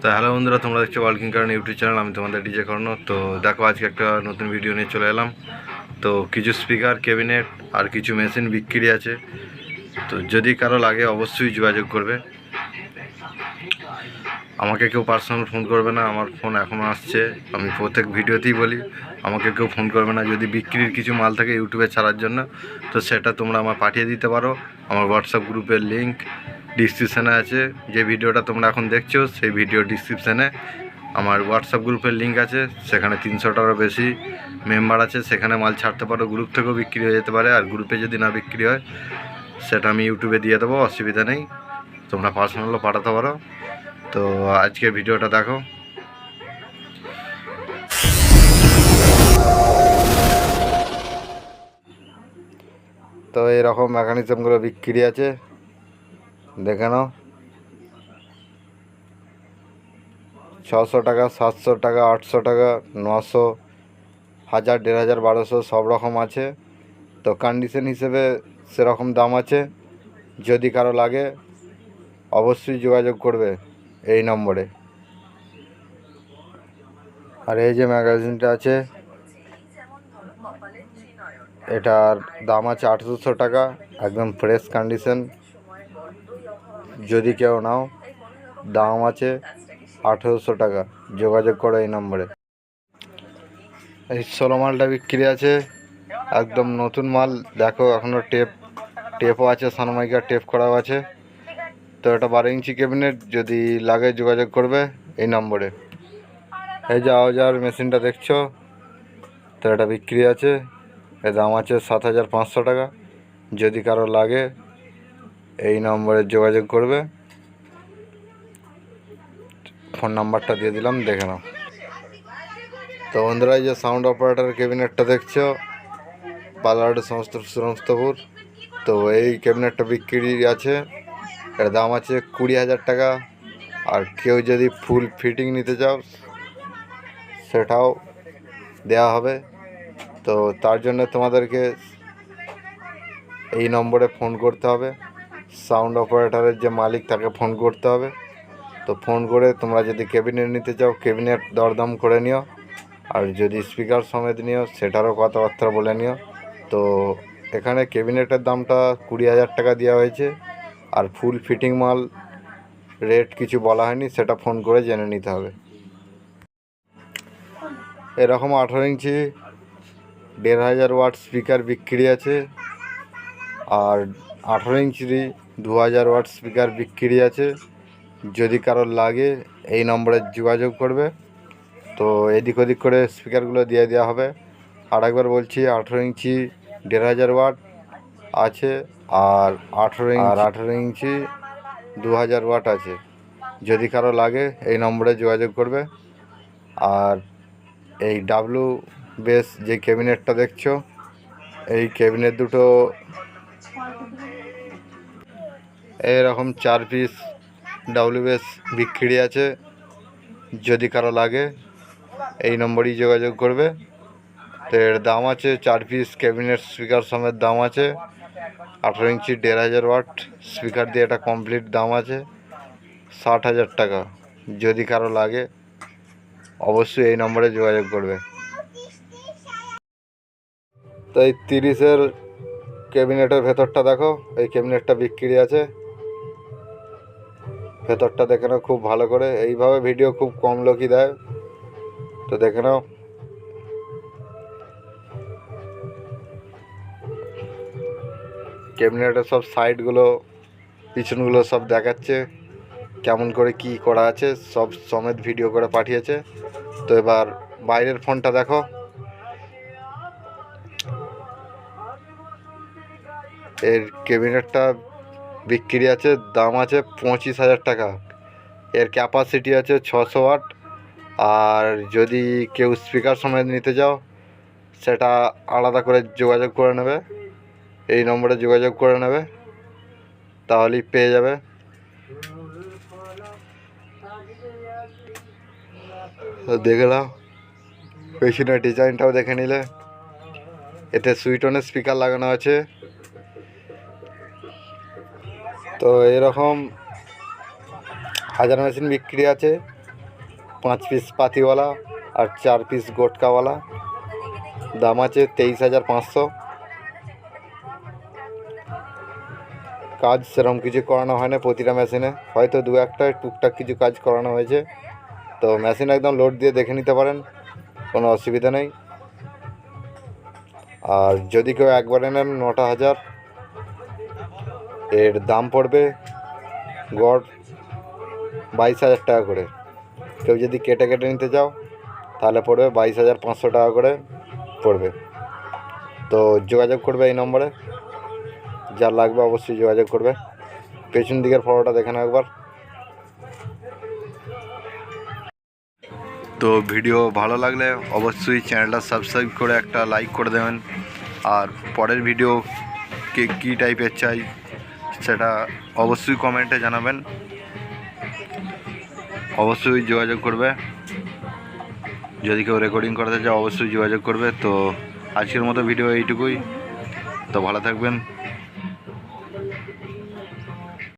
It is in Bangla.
তো হ্যালো বন্ধুরা, তোমরা দেখছ ওয়ার্কিং কারণ ইউটিউব চ্যানেল আমি তোমাদের ডিজে কর্ণ তো দেখো, আজকে একটা নতুন ভিডিও নিয়ে চলে এলাম। তো কিছু স্পিকার ক্যাবিনেট আর কিছু মেশিন বিক্রি আছে। তো যদি কারও লাগে, অবশ্যই যোগাযোগ করবে। আমাকে কেউ পার্সোনাল ফোন করবে না, আমার ফোন এখনও আসছে। আমি প্রত্যেক ভিডিওতেই বলি, আমাকে কেউ ফোন করবে না। যদি বিক্রির কিছু মাল থাকে ইউটিউবে ছাড়ার জন্য, তো সেটা তোমরা আমার পাঠিয়ে দিতে পারো। আমার হোয়াটসঅ্যাপ গ্রুপের লিঙ্ক ডিসক্রিপশানে আছে। যে ভিডিওটা তোমরা এখন দেখছ, সেই ভিডিও ডিসক্রিপশানে আমার হোয়াটসঅ্যাপ গ্রুপের লিঙ্ক আছে। সেখানে তিনশোটারও বেশি মেম্বার আছে। সেখানে মাল ছাড়তে পারো গ্রুপ থেকেও বিক্রি হয়ে যেতে পারে। আর গ্রুপে যদি না বিক্রি হয়, সেটা আমি ইউটিউবে দিয়ে দেবো, অসুবিধা নেই। তোমরা পার্সোনালও পাঠাতে পারো। তো আজকের ভিডিওটা দেখো। তো এরকম মেকানিজমগুলো বিক্রি আছে। দেখে নাও। ছশো টাকা, সাতশো টাকা, আটশো টাকা, নশো, হাজার, দেড় হাজার, বারোশো, সব রকম আছে। তো কন্ডিশন হিসেবে সেরকম দাম আছে। যদি কারও লাগে, অবশ্যই যোগাযোগ করবে এই নম্বরে। আর এই যে ম্যাগাজিনটা আছে, এটার দাম আছে আঠেরোশো টাকা, একদম ফ্রেশ কন্ডিশন যদি কেউ নাও, দাম আছে আঠেরোশো টাকা। যোগাযোগ করো এই নম্বরে। এই ষোলো মালটা বিক্রি আছে, একদম নতুন মাল। দেখো এখনও টেপ, টেপও আছে, সানমাইকার টেপ করাও আছে। তো এটা বারো ইঞ্চি ক্যাবিনেট, যদি লাগে যোগাযোগ করবে এই নম্বরে। এই যে আওয়াজার মেশিনটা দেখছ, তো এটা বিক্রি আছে। এর দাম আছে সাত হাজার পাঁচশো টাকা। যদি কারও লাগে এই নম্বরে যোগাযোগ করবে। ফোন নাম্বারটা দিয়ে দিলাম, দেখে নাও। তো বন্ধুরা যে সাউন্ড অপারেটার ক্যাবিনেটটা দেখছ পালার সমস্ত সমস্তপুর তো এই ক্যাবিনেটটা বিক্রি আছে, এর দাম আছে কুড়ি হাজার টাকা। আর কেউ যদি ফুল ফিটিং নিতে চাও, সেটাও দেওয়া হবে। তো তার জন্য তোমাদেরকে এই নম্বরে ফোন করতে হবে। সাউন্ড অপারেটরের যে মালিক, তাকে ফোন করতে হবে। তো ফোন করে তোমরা যদি ক্যাবিনেট নিতে চাও ক্যাবিনেট দরদাম করে নিও। আর যদি স্পিকার সমেত নিও, সেটারও কথাবার্তা বলে নিও। তো এখানে ক্যাবিনেটের দামটা কুড়ি হাজার টাকা দেওয়া হয়েছে। আর ফুল ফিটিং মাল রেট কিছু বলা হয়নি, সেটা ফোন করে জেনে নিতে হবে। এরকম আঠারো ইঞ্চি, দেড় হাজার ওয়াট স্পিকার বিক্রি আছে। আর আঠারো ইঞ্চির দু হাজার ওয়াট স্পিকার বিক্রি আছে। যদি কারোর লাগে, এই নম্বরে যোগাযোগ করবে। তো এদিক ওদিক করে স্পিকারগুলো দিয়ে দেওয়া হবে। আর একবার বলছি, আঠেরো ইঞ্চি দেড় হাজার ওয়াট আছে, আর আঠেরো ইঞ্চি আর আঠেরো ইঞ্চি দু হাজার ওয়াট আছে। যদি কারও লাগে, এই নম্বরে যোগাযোগ করবে। আর এই ডাব্লু বেস যে ক্যাবিনেটটা দেখছ, এই ক্যাবিনেট দুটো এরকম চার পিস ডাব্লু বেস বিক্রি আছে। যদি কারও লাগে, এই নম্বরেই যোগাযোগ করবে। তো এর দাম আছে চার পিস ক্যাবিনেট স্পিকার সমেত দাম আছে। আঠেরো ইঞ্চি দেড় হাজার ওয়াট স্পিকার দিয়ে এটা কমপ্লিট দাম আছে। ষাট হাজার টাকা। যদি কারও লাগে, অবশ্যই এই নম্বরে যোগাযোগ করবে। তো এই তিরিশের ক্যাবিনেটের ভেতরটা দেখো। এই ক্যাবিনেটটা বিক্রি আছে। ভেতরটা দেখে নাও, খুব ভালো করে। এইভাবে ভিডিও খুব কম লোকই দেয়। তো দেখে নাও। ক্যাবিনেটের সব সাইডগুলো পিছনগুলো সব দেখাচ্ছে, কেমন করে কি করা আছে, সব সমেত ভিডিও করে পাঠিয়েছে। তো এবার বাইরের ফোনটা দেখো। এর ক্যাবিনেটটা বিক্রি আছে, দাম আছে পঁচিশ হাজার টাকা। এর ক্যাপাসিটি আছে ছশো ওয়াট। আর যদি কেউ স্পিকার সমেত নিতে চাও, সেটা আলাদা করে যোগাযোগ করে নেবে। এই নম্বরে যোগাযোগ করে নেবে। তাহলেই পেয়ে যাবে। তো দেখে নাও। পেছনের ডিজাইনটাও দেখে নিলে। এতে সুইটনের স্পিকার লাগানো আছে। তো এরকম হাজার মেশিন বিক্রি আছে। পাঁচ পিস পাতিওয়ালা আর চার পিস গোটকাওয়ালা। দাম আছে তেইশ হাজার পাঁচশো। কাজ সেরকম কিছু করানো হয় না প্রতিটা মেশিনে। হয়তো দু একটা টুকটাক কিছু কাজ করানো হয়েছে। তো মেশিন একদম লোড দিয়ে দেখে নিতে পারেন, কোনো অসুবিধা নেই। আর যদি কেউ একবারে নেন নটা হাজার এর দাম পড়বে গড় বাইশ হাজার টাকা করে। কেউ যদি কেটে কেটে নিতে চাও, তাহলে পড়বে বাইশ হাজার পাঁচশো টাকা করে পড়বে। তো যোগাযোগ করবে এই নম্বরে। যা লাগবে অবশ্যই যোগাযোগ করবে। পেছন দিকের ফটোটা দেখে নাও একবার। তো ভিডিও ভালো লাগলে অবশ্যই চ্যানেলটা সাবস্ক্রাইব করে একটা লাইক করে দেবেন। আর পরের ভিডিও কে কী টাইপের চাই সেটা অবশ্যই কমেন্টে জানাবেন। অবশ্যই যোগাযোগ করবে। যদি কেউ রেকর্ডিং করাতে চায়, অবশ্যই যোগাযোগ করবে। তো আজকের মতো ভিডিও এইটুকুই। তো ভালো থাকবেন।